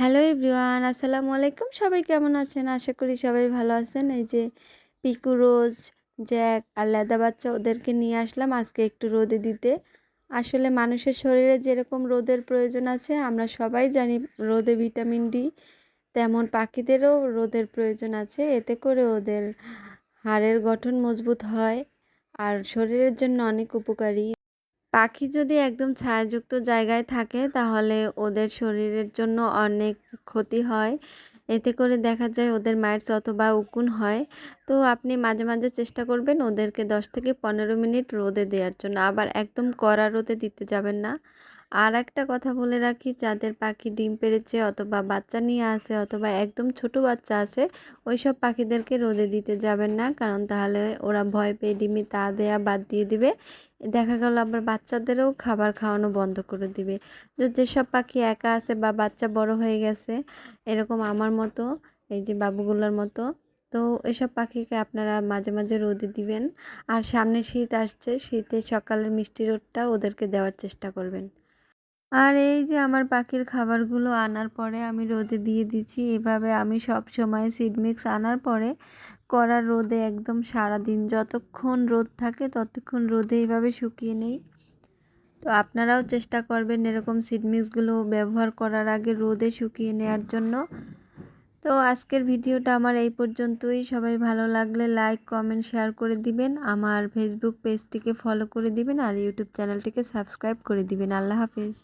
Hello everyone, আসসালামু আলাইকুম। সবাই কেমন আছেন? আশা করি সবাই ভালো আছেন। এই যে পিকু, রোজ, জ্যাক আর লেদা বাচ্চা ওদেরকে নিয়ে আসলাম আজকে একটু রোদে দিতে। আসলে মানুষের শরীরে যেরকম রোদের প্রয়োজন আছে, আমরা সবাই জানি রোদে ভিটামিন ডি, তেমন পাখিদেরও রোদের প্রয়োজন আছে। এতে করে ওদের হাড়ের গঠন মজবুত হয় আর শরীরের জন্য অনেক উপকারী। পাখি যদি একদম ছায়াযুক্ত জায়গায় থাকে, তাহলে ওদের শরীরের জন্য অনেক ক্ষতি হয়। এতে করে দেখা যায় ওদের মাইটস অথবা উকুন হয়। তো আপনি মাঝে মাঝে চেষ্টা করবেন ওদেরকে দশ থেকে পনেরো মিনিট রোদে দেওয়ার জন্য। আবার একদম কড়া রোদে দিতে যাবেন না। আর একটা কথা বলে রাখি, যাদের পাখি ডিম পেড়েছে অথবা বাচ্চা নিয়ে আসে অথবা একদম ছোট বাচ্চা আছে ওই সব পাখিদেরকে রোদে দিতে যাবেন না। কারণ তাহলে ওরা ভয় পেয়ে ডিমে তা দেয়া বাদ দিয়ে দিবে। দেখা গেল আবার বাচ্চাদেরও খাবার খাওয়ানো বন্ধ করে দিবে। যেসব পাখি একা আছে বা বাচ্চা বড় হয়ে গেছে, এরকম আমার মতো, এই যে বাবুগুলোর মতো, তো এসব পাখিকে আপনারা মাঝে মাঝে রোদে দিবেন। আর সামনে শীত আসছে, শীতে সকালের মিষ্টি রোদটা ওদেরকে দেওয়ার চেষ্টা করবেন। আর এই যে আমার পাখির খাবারগুলো আনার পরে আমি রোদে দিয়ে দিচ্ছি। এভাবে আমি সব সময় সিড মিক্স আনার পরে কড়া রোদে একদম সারা দিন যতক্ষণ রোদ থাকে ততক্ষণ রোদে এইভাবে শুকিয়ে নেই। তো আপনারাও চেষ্টা করবেন এরকম সিড মিক্সগুলো ব্যবহার করার আগে রোদে শুকিয়ে নেওয়ার জন্য। তো আজকের ভিডিওটা আমার এই পর্যন্তই। সবাই ভালো লাগলে লাইক কমেন্ট শেয়ার করে দিবেন। আমার ফেসবুক পেজটিকে ফলো করে দিবেন আর ইউটিউব চ্যানেলটিকে সাবস্ক্রাইব করে দিবেন। আল্লাহ হাফিজ।